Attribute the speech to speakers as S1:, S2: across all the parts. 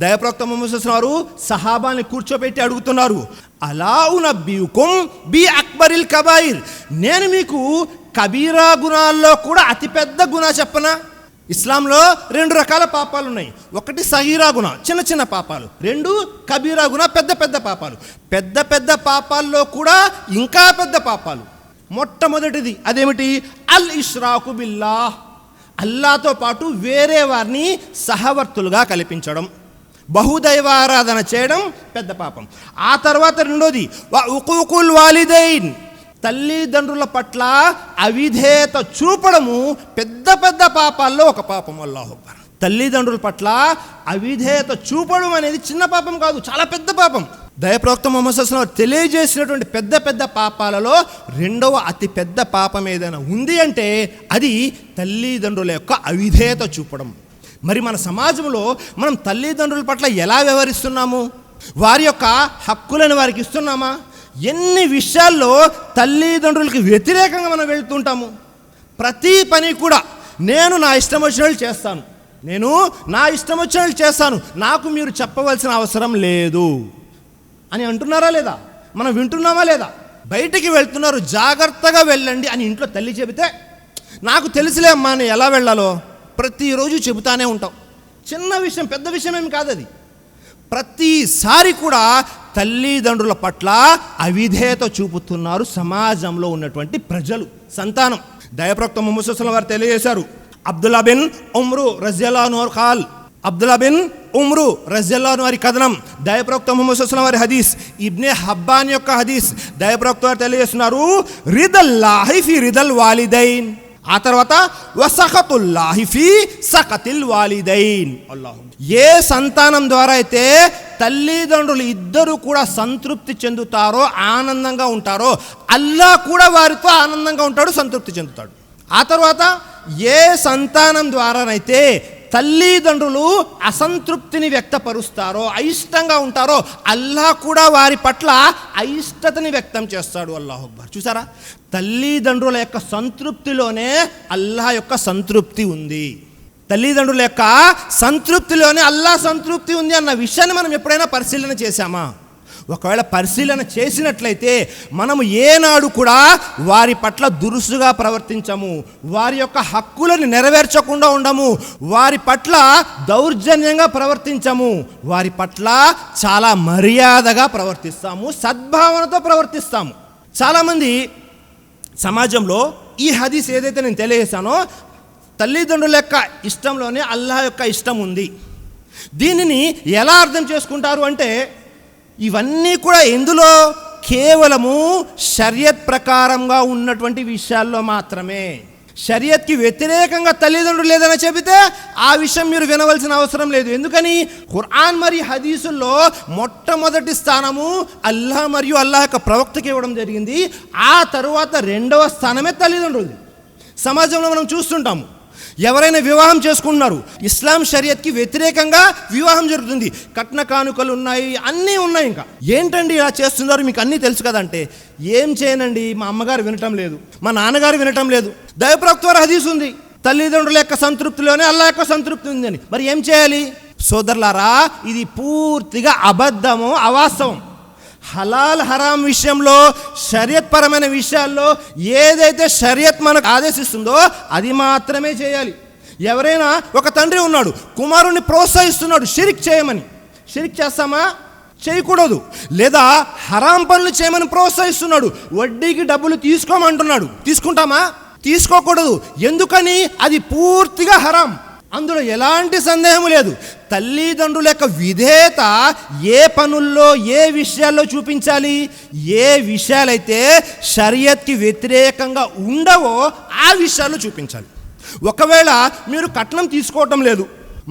S1: దయప్రక్త మొహమ్మద్ సహాబాని కూర్చోబెట్టి అడుగుతున్నారు. అలా ఉన్న బీకుం బి అక్బరిల్ కబాయిర్. నేను మీకు కబీరా గుణాల్లో కూడా అతిపెద్ద గుణ చెప్పనా? ఇస్లాంలో రెండు రకాల పాపాలు ఉన్నాయి. ఒకటి సహీరా గుణ చిన్న చిన్న పాపాలు. రెండు కబీరా గుణ పెద్ద పెద్ద పాపాలు. పెద్ద పెద్ద పాపాల్లో కూడా ఇంకా పెద్ద పాపాలు. మొట్టమొదటిది అదేమిటి? అల్ ఇష్రాకు బిల్లా అల్లాతో పాటు వేరే వారిని సహవర్తులుగా కల్పించడం. బహుదైవారాధన చేయడం పెద్ద పాపం. ఆ తర్వాత రెండోది ఉకుకుల్ వాలిదైన్. తల్లిదండ్రుల పట్ల అవిధేయత చూపడము పెద్ద పెద్ద పాపాల్లో ఒక పాపం అల్లాహ్ తల్లిదండ్రుల పట్ల అవిధేయత చూపడం అనేది చిన్న పాపం కాదు చాలా పెద్ద పాపం. దయప్రవక్త మొహమ్మద్ తెలియజేసినటువంటి పెద్ద పెద్ద పాపాలలో రెండవ అతి పెద్ద పాపం ఏదైనా ఉంది అంటే అది తల్లిదండ్రుల యొక్క అవిధేయత చూపడం. మరి మన సమాజంలో మనం తల్లిదండ్రుల పట్ల ఎలా వ్యవహరిస్తున్నాము? వారి యొక్క హక్కులను వారికి ఇస్తున్నామా? ఎన్ని విషయాల్లో తల్లిదండ్రులకి వ్యతిరేకంగా మనం వెళ్తుంటాము? ప్రతి పని కూడా నేను నా ఇష్టం వచ్చినట్లు చేస్తాను. నేను నా ఇష్టం వచ్చినట్లు చేస్తాను. నాకు మీరు చెప్పవలసిన అవసరం లేదు. అని అంటున్నారా లేదా? మనం వింటున్నామా లేదా? బయటికి వెళ్తున్నారు జాగ్రత్తగా వెళ్ళండి అని ఇంట్లో తల్లి చెబితే నాకు తెలుసులే అమ్మా నేను ఎలా వెళ్ళాలో? ప్రతిరోజు చెబుతానే ఉంటాం. చిన్న విషయం పెద్ద విషయం ఏమి కాదు అది ప్రతిసారి కూడా తల్లిదండ్రుల పట్ల అవిధేయత చూపుతున్నారు సమాజంలో ఉన్నటువంటి ప్రజలు. సంతానం. దయప్రక్త ముహమ్మద్ వారు తెలియజేశారు. అబ్దుల్లా బిన్ ఉమ్రు రజియల్లాను ఖాల్ అబ్దుల్లా బిన్ ఉమ్రు రజియల్లాను వారి కథనం. దయప్రక్త ముహమ్మద్ వారి హదీస్. ఇబ్నే హబ్బాన్ యొక్క హదీస్. దయప్రక్త వారు తెలియజేస్తున్నారు రిదల్లాహి ఫి రిదల్ వాలిదైన్. ఆ తర్వాత వసఖతుల్లాహి ఫీ సఖతిల్ వాలిదైన్. అల్లాహు ఏ సంతానం ద్వారా అయితే తల్లిదండ్రులు ఇద్దరు కూడా సంతృప్తి చెందుతారో ఆనందంగా ఉంటారో అల్లా కూడా వారితో ఆనందంగా ఉంటాడు సంతృప్తి చెందుతాడు. ఆ తర్వాత ఏ సంతానం ద్వారానైతే తల్లిదండ్రులు అసంతృప్తిని వ్యక్తపరుస్తారో అయిష్టంగా ఉంటారో అల్లా కూడా వారి పట్ల అయిష్టతని వ్యక్తం చేస్తాడు అల్లాహ్ అక్బర్. చూసారా? తల్లిదండ్రుల యొక్క సంతృప్తిలోనే అల్లాహ్ యొక్క సంతృప్తి ఉంది. తల్లిదండ్రుల యొక్క సంతృప్తిలోనే అల్లా సంతృప్తి ఉంది అన్న విషయాన్ని మనం ఎప్పుడైనా పరిశీలన చేశామా? ఒకవేళ పరిశీలన చేసినట్లయితే మనము ఏనాడు కూడా వారి పట్ల దురుసుగా ప్రవర్తించము. వారి యొక్క హక్కులను నెరవేర్చకుండా ఉండము. వారి పట్ల దౌర్జన్యంగా ప్రవర్తించము. వారి పట్ల చాలా మర్యాదగా ప్రవర్తిస్తాము. సద్భావనతో ప్రవర్తిస్తాము. చాలామంది సమాజంలో ఈ హదీస్ ఏదైతే నేను తెలియజేశానో తల్లిదండ్రుల యొక్క ఇష్టంలోనే అల్లాహ్ యొక్క ఇష్టం ఉంది. దీనిని ఎలా అర్థం చేసుకుంటారు అంటే ఇవన్నీ కూడా ఎందులో కేవలము షరియత్ ప్రకారంగా ఉన్నటువంటి విషయాల్లో మాత్రమే. షరియత్కి వ్యతిరేకంగా తల్లిదండ్రులు లేదని చెబితే ఆ విషయం మీరు వినవలసిన అవసరం లేదు. ఎందుకని? ఖురాన్ మరియు హదీసుల్లో మొట్టమొదటి స్థానము అల్లాహ్ మరియు అల్లాహ్ యొక్క ప్రవక్తకి ఇవ్వడం జరిగింది. ఆ తరువాత రెండవ స్థానమే తల్లిదండ్రులు సమాజంలో మనం చూస్తుంటాము. ఎవరైనా వివాహం చేసుకుంటున్నారు ఇస్లాం షరియత్కి వ్యతిరేకంగా వివాహం జరుగుతుంది. కట్న కానుకలు ఉన్నాయి అన్నీ ఉన్నాయి ఇంకా. ఏంటండి ఇలా చేస్తున్నారు? మీకు అన్నీ తెలుసు కదంటే ఏం చేయనండి? మా అమ్మగారు వినటం లేదు మా నాన్నగారు వినటం లేదు. దైవప్రవక్త హదీస్ ఉంది. తల్లిదండ్రుల యొక్క సంతృప్తిలోనే అల్లా యొక్క సంతృప్తి ఉందని. మరి ఏం చేయాలి? సోదరులారా ఇది పూర్తిగా అబద్ధము అవాస్తవం. హలాల్ హరాం విషయంలో షరియత్ పరమైన విషయాల్లో ఏదైతే షరియత్ మనకు ఆదేశిస్తుందో అది మాత్రమే చేయాలి. ఎవరైనా ఒక తండ్రి ఉన్నాడు కుమారుణ్ణి ప్రోత్సహిస్తున్నాడు షిరిక్ చేయమని. షిరిక్ చేస్తామా? చేయకూడదు. లేదా హరాం పనులు చేయమని ప్రోత్సహిస్తున్నాడు వడ్డీకి డబ్బులు తీసుకోమంటున్నాడు. తీసుకుంటామా? తీసుకోకూడదు. ఎందుకని? అది పూర్తిగా హరాం. అందులో ఎలాంటి సందేహం లేదు. తల్లిదండ్రుల యొక్క విధేయత ఏ పనుల్లో ఏ విషయాల్లో చూపించాలి ఏ విషయాలైతే షరియత్కి వ్యతిరేకంగా ఉండవో ఆ విషయాల్లో చూపించాలి. ఒకవేళ మీరు కట్నం తీసుకోవటం లేదు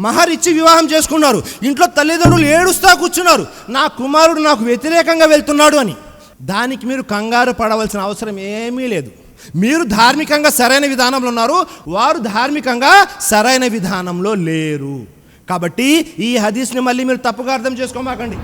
S1: మహరిచ్చి వివాహం చేసుకున్నారు ఇంట్లో తల్లిదండ్రులు ఏడుస్తా కూర్చున్నారు నా కుమారుడు నాకు వ్యతిరేకంగా వెళ్తున్నాడు అని దానికి మీరు కంగారు పడవలసిన అవసరం ఏమీ లేదు. మీరు ధార్మికంగా సరైన విధానంలో ఉన్నారు వారు ధార్మికంగా సరైన విధానంలో లేరు. కాబట్టి ఈ హదీస్ని మళ్ళీ మీరు తప్పుగా అర్థం చేసుకోమాకండి.